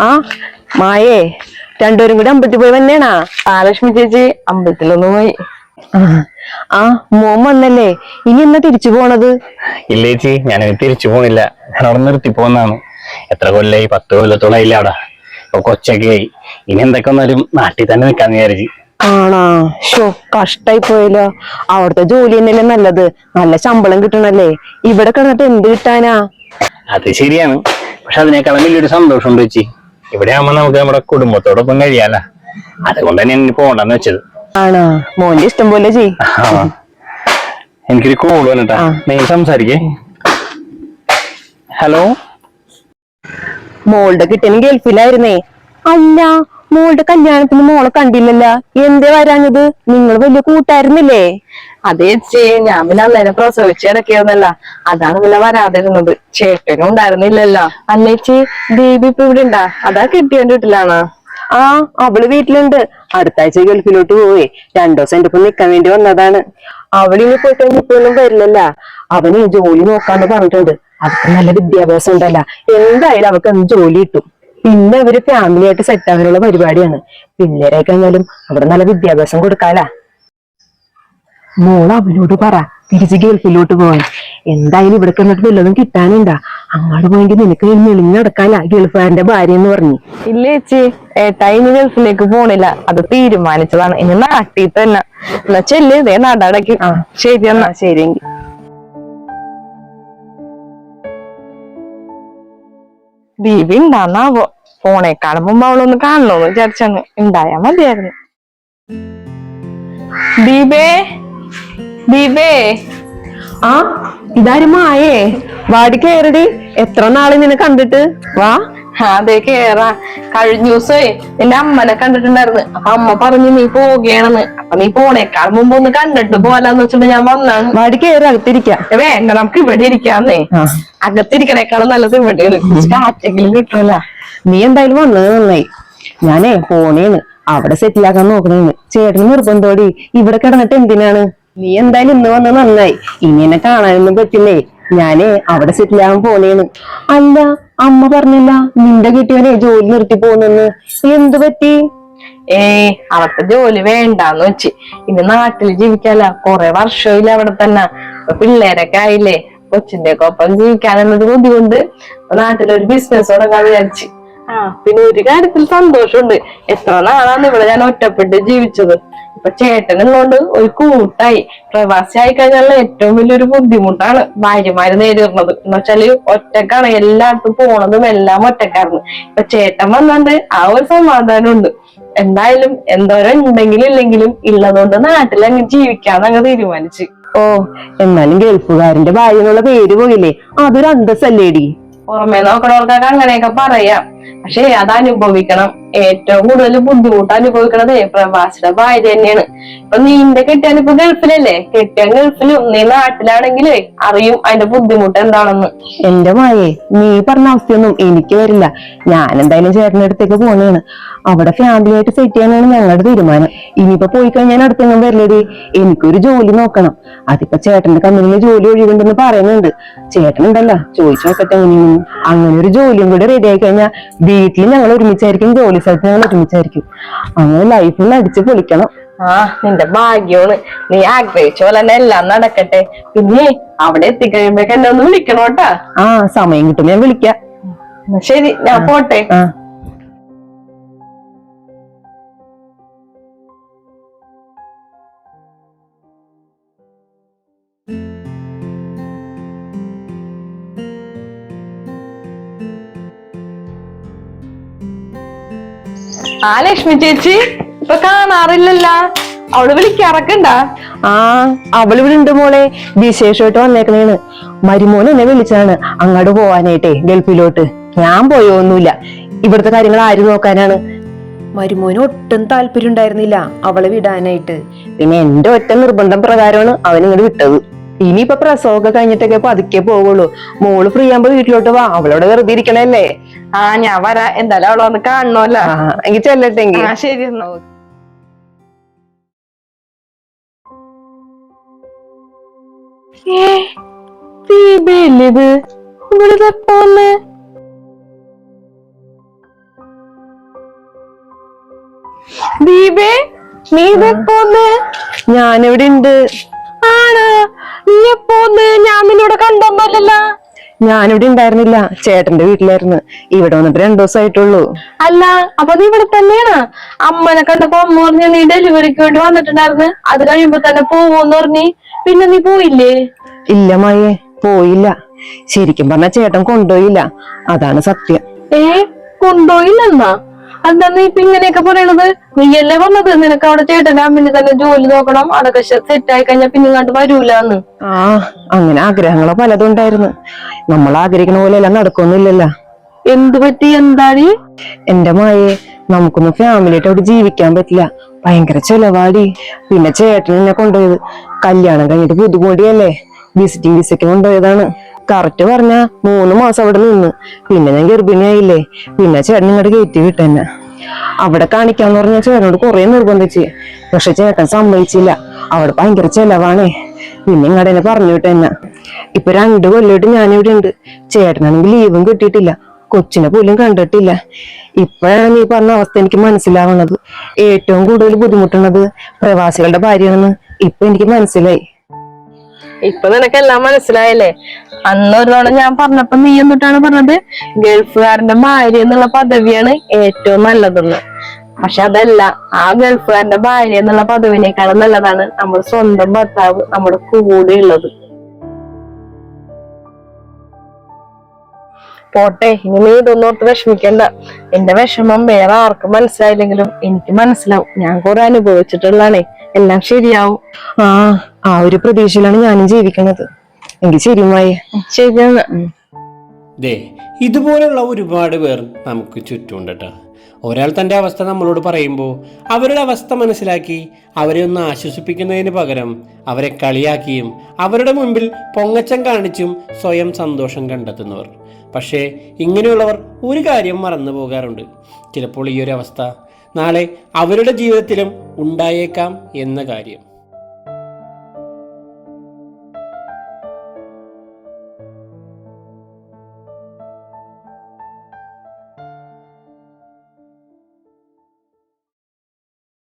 ആ മായേ രണ്ടുപേരും കൂടി അമ്പലത്തിൽ പോയി വന്നേണാ? ആ ലക്ഷ്മി ചേച്ചി അമ്പലത്തിലൊന്നു പോയി. ആ, മോൻ വന്നല്ലേ? ഇനി എന്നാ തിരിച്ചു പോണത്? ഇല്ല ചേച്ചി ഞാൻ തിരിച്ചു പോണില്ല. ഞാൻ അവിടെ നിർത്തി പോന്നാണ്. എത്ര കൊല്ലായി പത്ത് കൊല്ലത്തോളം ഇല്ല അവിടെ. ഇപ്പൊ കൊച്ചൊക്കെ ആയി. ഇനി എന്തൊക്കെ വന്നാലും നാട്ടിൽ തന്നെ നിക്കാന്ന് വിചാരിച്ചു. ആണാ. ഷോ കഷ്ടായി പോയല്ലോ. അവിടുത്തെ ജോലി തന്നെയല്ലേ നല്ലത്. നല്ല ശമ്പളം കിട്ടണല്ലേ. ഇവിടെ കിടന്നിട്ട് എന്ത് കിട്ടാനാ? അത് ശരിയാണ്. പക്ഷെ അതിനേക്കാളും വലിയൊരു സന്തോഷം ഉണ്ട് ചേച്ചി. ഇവിടെ ആവുമ്പോ നമുക്ക് നമ്മുടെ കുടുംബത്തോടൊപ്പം കഴിയാല? അതുകൊണ്ട് തന്നെ ഇനി പോണ്ടെന്ന് വെച്ചത്. ആണോ? മോന്റെ ഇഷ്ടം പോലെ ചെയ്. എനിക്കൊരു കോൾ വന്നിട്ടാ. നീ സംസാരിക്കേ. ഹലോ മോളുടെ കിട്ടനും ഗൾഫിലായിരുന്നേ. അല്ല മോളുടെ കല്യാണത്തിന് മോളെ കണ്ടില്ലല്ലോ. എന്തേ വരാഞ്ഞത്? നിങ്ങൾ വലിയ കൂട്ടായിരുന്നില്ലേ? അതേ ചേ ഞാൻ പിന്നെ അന്നേരം പ്രസവിച്ചിടക്കിയതല്ല അതാണ് പിന്നെ വരാതിരുന്നത്. ചേട്ടനും ഉണ്ടായിരുന്നില്ലല്ലോ. അല്ലേച്ചി ബേബി ഇപ്പൊ ഇവിടെ ഉണ്ടാ. അതാ കിട്ടിയോണ്ട് വീട്ടിലാണോ. ആ അവൾ വീട്ടിലുണ്ട്. അടുത്താഴ്ച ഗൾഫിലോട്ട് പോയി രണ്ടു ദിവസം എന്റെ ഒപ്പം നിക്കാൻ വേണ്ടി വന്നതാണ്. അവളിനി പോയിട്ട് ഇപ്പൊന്നും വരില്ലല്ല. അവന് ജോലി നോക്കാന്ന് പറഞ്ഞിട്ടുണ്ട്. അവർക്ക് നല്ല വിദ്യാഭ്യാസം ഉണ്ടല്ല. എന്തായാലും അവർക്ക് ജോലി കിട്ടും. പിന്നെ അവർ ഫാമിലി ആയിട്ട് സെറ്റ് ആകാനുള്ള പരിപാടിയാണ്. പിള്ളേരൊക്കെ എന്നാലും അവിടെ നല്ല വിദ്യാഭ്യാസം കൊടുക്കാലാ. മോൾ അവനോട് പറ തിരിച്ച് ഗൾഫിലോട്ട് പോവാൻ. എന്തായാലും ഇവിടെ കിടന്നിട്ട് വല്ലതും കിട്ടാനുണ്ടാ? അങ്ങോട്ട് പോയെങ്കിൽ നിനക്ക് മെളിഞ്ഞ് നടക്കാല ഗൾഫുകാരന്റെ ഭാര്യ എന്ന് പറഞ്ഞു. ഇല്ല ചേച്ചി ഏട്ടായി ഇനി ഗൾഫിലേക്ക് പോണില്ല. അത് തീരുമാനിച്ചതാണ്. ഇനി നാട്ടിൽ തന്നെ. എന്നാ ചെല്ലേ ഇതേ നടടക്കി ആ. ശരി എന്നാ. ശരിയെങ്കിൽ ദീപി ഉണ്ടാന്നാവോ ഫോണേക്കാളും മുമ്പ് അവളൊന്ന് കാണണോന്ന് വിചാരിച്ചാണ് ഉണ്ടായാ മതിയായിരുന്നു. ദീപേ ദീപേ ആ ഇതാരും മായേ? വാടി കയറടി എത്ര നാൾ നിന്നെ കണ്ടിട്ട്? വാ. അതെ കേറാ. കഴിഞ്ഞ ദിവസേ നിന്റെ അമ്മനെ കണ്ടിട്ടുണ്ടായിരുന്നു. അപ്പൊ അമ്മ പറഞ്ഞു നീ പോകണെന്ന് അപ്പൊ നീ പോണേക്കാൾ മുമ്പ് ഒന്ന് കണ്ടിട്ട് പോലാന്ന് വെച്ചിട്ട് ഞാൻ വന്നാണ്. വാടി കയറി അകത്തിരിക്ക. ഏ, വേണ്ട നമുക്ക് ഇവിടെ ഇരിക്കാന്നേ. അകത്തിരിക്കണേക്കാളും നല്ലത് ഇവിടെ കാറ്റെങ്കിലും കിട്ടൂല. നീ എന്തായാലും വന്നത് നന്നായി. ഞാനേ പോണേന്ന്. അവിടെ സെറ്റിൽ ആക്കാൻ നോക്കണേന്ന്. ചേട്ടന് നിർബന്ധോടി. ഇവിടെ കിടന്നിട്ട് എന്തിനാണ്? നീ എന്തായാലും ഇന്ന് വന്നത് നന്നായി. ഇനി എന്നെ കാണാനൊന്നും പറ്റില്ലേ? ഞാനേ അവിടെ സെറ്റിൽ ആകാൻ പോണേന്ന്. അല്ല അമ്മ പറഞ്ഞില്ല നിന്റെ കിട്ടിയവനെ ജോലി നിർത്തി പോകുന്നെന്ന് എന്തു പറ്റി? ഏയ് അവിടുത്തെ ജോലി വേണ്ടാന്ന് വെച്ച്. ഇനി നാട്ടിൽ ജീവിക്കാല കൊറേ വർഷമില്ല അവിടെ തന്നെ. പിള്ളേരൊക്കെ ആയില്ലേ. കൊച്ചിന്റെ ഒപ്പം ജീവിക്കാനുള്ളത് ബുദ്ധിമുട്ട്. നാട്ടിലൊരു ബിസിനസ് തുടങ്ങാൻ വിചാരിച്ചു. പിന്നെ ഒരു കാര്യത്തിൽ സന്തോഷമുണ്ട്. എത്ര നാളാണ് ഇവിടെ ഞാൻ ഒറ്റപ്പെട്ട് ജീവിച്ചത്. ഇപ്പൊ ചേട്ടനുള്ളതുകൊണ്ട് ഒരു കൂട്ടായി. പ്രവാസി ആയി കഴിഞ്ഞാൽ ഏറ്റവും വലിയൊരു ബുദ്ധിമുട്ടാണ് ഭാര്യമാര് നേരിടുന്നത്. എന്ന് വെച്ചാൽ ഒറ്റക്കാണ് എല്ലായിടത്തും പോണതും എല്ലാം ഒറ്റക്കായിരുന്നു. ഇപ്പൊ ചേട്ടൻ വന്നോണ്ട് ആ ഒരു സമാധാനം ഉണ്ട് എന്തായാലും എന്തോരം ഉണ്ടെങ്കിലും ഇല്ലെങ്കിലും ഉള്ളതുകൊണ്ട് നാട്ടിൽ അങ്ങ് ജീവിക്കാന്ന് അങ്ങ് തീരുമാനിച്ചു. ഓ എന്നാലും ഗൾഫുകാരന്റെ ഭാര്യ എന്നുള്ള പേര് പോയില്ലേ? അതൊരു അന്തസ്സല്ലേടി. പുറമെ നോക്കണവർക്കൊക്കെ അങ്ങനെയൊക്കെ പറയാം. പക്ഷെ അത് അനുഭവിക്കണം ഏറ്റവും കൂടുതൽ ബുദ്ധിമുട്ട് അനുഭവിക്കണത് പ്രവാസിയുടെ ഭാര്യ തന്നെയാണ്. ഇപ്പൊ നീന്റെ കെട്ടിയാൻ ഇപ്പൊ ഗൾഫിലല്ലേ? കെട്ടിയാൻ ഗൾഫിലും നീ നാട്ടിലാണെങ്കിലേ അറിയും അതിന്റെ ബുദ്ധിമുട്ട് എന്താണെന്ന്. എന്റെ മായേ നീ പറഞ്ഞ അവസ്ഥയൊന്നും എനിക്ക് വരില്ല. ഞാൻ എന്തായാലും ചേട്ടന്റെ അടുത്തേക്ക് പോണേണ് അവിടെ ഫാമിലി ആയിട്ട് സെറ്റ് ചെയ്യാനാണ് ഞങ്ങളുടെ തീരുമാനം. ഇനിയിപ്പോ പോയി കഴിഞ്ഞാൽ അടുത്തെങ്ങും വരില്ലേ എനിക്കൊരു ജോലി നോക്കണം. അതിപ്പോ ചേട്ടന്റെ കമ്പനിയിൽ ജോലി ഒഴിവുണ്ടെന്ന് പറയുന്നുണ്ട്. ചേട്ടനുണ്ടല്ലോ ചോദിച്ചു നോക്കട്ടെ എങ്ങനെയാണ്? അങ്ങനെ ഒരു ജോലിയും കൂടി റെഡി ആയി കഴിഞ്ഞാൽ വീട്ടിൽ ഞങ്ങൾ ഒരുമിച്ചായിരിക്കും ജോലി സ്ഥലത്ത് ഞങ്ങൾ ഒരുമിച്ചായിരിക്കും. അങ്ങനെ ലൈഫിൽ അടിച്ച് പൊളിക്കണം. ആ നിന്റെ ഭാഗ്യമാണ് നീ ആഗ്രഹിച്ച പോലെ തന്നെ എല്ലാം നടക്കട്ടെ. പിന്നെ അവിടെ എത്തിക്കഴിയുമ്പോഴേക്ക് എന്നെ ഒന്ന് വിളിക്കണോട്ടാ. ആ സമയം കിട്ടും. ഞാൻ വിളിക്കാം. ശരി ഞാൻ പോട്ടെ. ആ ലക്ഷ്മി ചേച്ചി ഇപ്പൊ കാണാറില്ലല്ല. അവൾ വിളിക്കാറക്കണ്ട ആ അവൾ ഇവിടെ ഉണ്ട് മോളെ. വിശേഷമായിട്ട് വന്നേക്കണേന്ന് മരുമോൻ എന്നെ വിളിച്ചാണ് അങ്ങോട്ട് പോവാനായിട്ടേ ഗൾഫിലോട്ട്. ഞാൻ പോയൊന്നുമില്ല. ഇവിടുത്തെ കാര്യങ്ങൾ ആര് നോക്കാനാണ്? മരുമോന് ഒട്ടും താല്പര്യം ഉണ്ടായിരുന്നില്ല അവളെ വിടാനായിട്ട്. പിന്നെ എന്റെ ഒറ്റ നിർബന്ധം പ്രകാരമാണ് അവൻ ഇങ്ങോട്ട് വിട്ടത്. ഇനിയിപ്പൊ പ്രസവമൊക്കെ കഴിഞ്ഞിട്ടൊക്കെ പതുക്കെ പോവുള്ളൂ. മോൾ ഫ്രീ ആകുമ്പോ വീട്ടിലോട്ട് വാ. അവളോട് വെറുതെ ഇരിക്കണല്ലേ. ആ ഞാൻ വരാ. എന്തായാലും അവളെ വന്ന് കാണണമല്ല എങ്കിൽ ചെല്ലട്ടെ എങ്കിൽ ആ ശരി എന്നാ ഇത് പോന്ന് ദീപേ നീ ഞാനിവിടെ ഉണ്ട് ആണ്? നീ എപ്പോന്ന് ഞാൻ നിന്നോട് കണ്ടൊന്നുമല്ലല്ലോ. ഞാനിവിടെ ഉണ്ടായിരുന്നില്ല. ചേട്ടന്റെ വീട്ടിലായിരുന്നു. ഇവിടെ വന്നിട്ട് രണ്ടു ദിവസമായിട്ടുള്ളൂ. അല്ല അപ്പൊ നീ ഇവിടെ തന്നെയാണ്? അമ്മനെ കണ്ടപ്പോ അമ്മ പറഞ്ഞ നീ ഡെലിവറിക്ക് വേണ്ടി വന്നിട്ടുണ്ടായിരുന്നു. അത് കഴിയുമ്പോ തന്നെ പോവോന്ന് പറഞ്ഞു. പിന്നെ നീ പോയില്ലേ? ഇല്ല മായേ പോയില്ല. ശരിക്കും പറഞ്ഞ ചേട്ടൻ കൊണ്ടുപോയില്ല. അതാണ് സത്യം. ഏ കൊണ്ടുപോയില്ലെന്നാ? എന്താ നീ ഇപ്പൊ ഇങ്ങനെയൊക്കെ പറയണത്? നീയല്ലേ പറഞ്ഞത് നിനക്ക് അവിടെ ചേട്ടന്റെ അമ്മിനെ തന്നെ ജോലി നോക്കണം. അതൊക്കെ സെറ്റ് ആയി കഴിഞ്ഞാ പിന്നെ ഇങ്ങോട്ട് വരൂലെന്ന്. ആ അങ്ങനെ ആഗ്രഹങ്ങളോ പലതും ഉണ്ടായിരുന്നു. നമ്മൾ ആഗ്രഹിക്കുന്ന പോലെ എല്ലാം നടക്കൊന്നുമില്ലല്ലോ. എന്തു പറ്റി? എന്താടി എന്റെ മായെ നമുക്കൊന്നും ഫാമിലിയായിട്ട് അവിടെ ജീവിക്കാൻ പറ്റില്ല. ഭയങ്കര ചെലവാടി. പിന്നെ ചേട്ടൻ എന്നെ കൊണ്ടുപോയത് കല്യാണം കഴിഞ്ഞിട്ട് ബുദ്ധിമുട്ടിയല്ലേ വിസിറ്റിംഗ് വിസയ്ക്ക് കൊണ്ടുപോയതാണ്. കറക്റ്റ് പറഞ്ഞ മൂന്ന് മാസം അവിടെ നിന്ന്. പിന്നെ ഞാൻ ഗർഭിണിയായില്ലേ? പിന്നെ ചേട്ടൻ ഇങ്ങോട്ട് കയറ്റി വിട്ടെന്നെ. അവിടെ കാണിക്കാന്ന് പറഞ്ഞ ചേട്ടനോട് കുറെ നിർബന്ധിച്ച്. പക്ഷെ ചേട്ടൻ സമ്മതിച്ചില്ല. അവിടെ ഭയങ്കര ചെലവാണേ. പിന്നെ ഇങ്ങടെ എന്നെ പറഞ്ഞു വിട്ടെന്നെ. ഇപ്പൊ രണ്ടു കൊല്ലമായിട്ട് ഞാനിവിടെ ഉണ്ട്. ചേട്ടനാണെങ്കിൽ ലീവും കിട്ടിയിട്ടില്ല. കൊച്ചിനെ പോലും കണ്ടിട്ടില്ല. ഇപ്പോഴാണ് നീ പറഞ്ഞ അവസ്ഥ എനിക്ക് മനസ്സിലാവുന്നത് ഏറ്റവും കൂടുതൽ ബുദ്ധിമുട്ടുന്നത് പ്രവാസികളുടെ ഭാര്യയാണെന്ന് ഇപ്പൊ എനിക്ക് മനസ്സിലായി. ഇപ്പൊ നിനക്കെല്ലാം മനസ്സിലായല്ലേ? അന്ന് ഒരു തവണ ഞാൻ പറഞ്ഞപ്പോ നീ എന്നിട്ടാണ് പറഞ്ഞത്? ഗൾഫുകാരന്റെ ഭാര്യ എന്നുള്ള പദവിയാണ് ഏറ്റവും നല്ലതെന്ന്. പക്ഷെ അതല്ല ആ ഗൾഫുകാരന്റെ ഭാര്യ എന്നുള്ള പദവിനേക്കാളും നല്ലതാണ് നമ്മുടെ സ്വന്തം ഭർത്താവ് നമ്മുടെ കൂടെ ഉള്ളത്. പോട്ടെ ഇനി നീ ഇതൊന്നോർത്ത് വിഷമിക്കണ്ട. എന്റെ വിഷമം വേറെ ആർക്കും മനസ്സിലായില്ലെങ്കിലും എനിക്ക് മനസ്സിലാവും. ഞാൻ കുറെ അനുഭവിച്ചിട്ടുള്ളതാണേ. എല്ലാം ശരിയാവും. ആ ആ ഒരു പ്രതീക്ഷയിലാണ് ഞാനും ജീവിക്കുന്നത്. എനിക്ക് ശരിയുമായി ശരിയാണ് ദേ ഇതുപോലുള്ള ഒരുപാട് പേർ നമുക്ക് ചുറ്റുമുണ്ട് കേട്ടോ ഒരാൾ തന്റെ അവസ്ഥ നമ്മളോട് പറയുമ്പോൾ അവരുടെ അവസ്ഥ മനസ്സിലാക്കി അവരെ ഒന്ന് ആശ്വസിപ്പിക്കുന്നതിന് പകരം അവരെ കളിയാക്കിയും അവരുടെ മുമ്പിൽ പൊങ്ങച്ചം കാണിച്ചും സ്വയം സന്തോഷം കണ്ടെത്തുന്നവർ. പക്ഷേ ഇങ്ങനെയുള്ളവർ ഒരു കാര്യം മറന്നു പോകാറുണ്ട്. ചിലപ്പോൾ ഈ ഒരു അവസ്ഥ നാളെ അവരുടെ ജീവിതത്തിലും ഉണ്ടായേക്കാം എന്ന കാര്യം.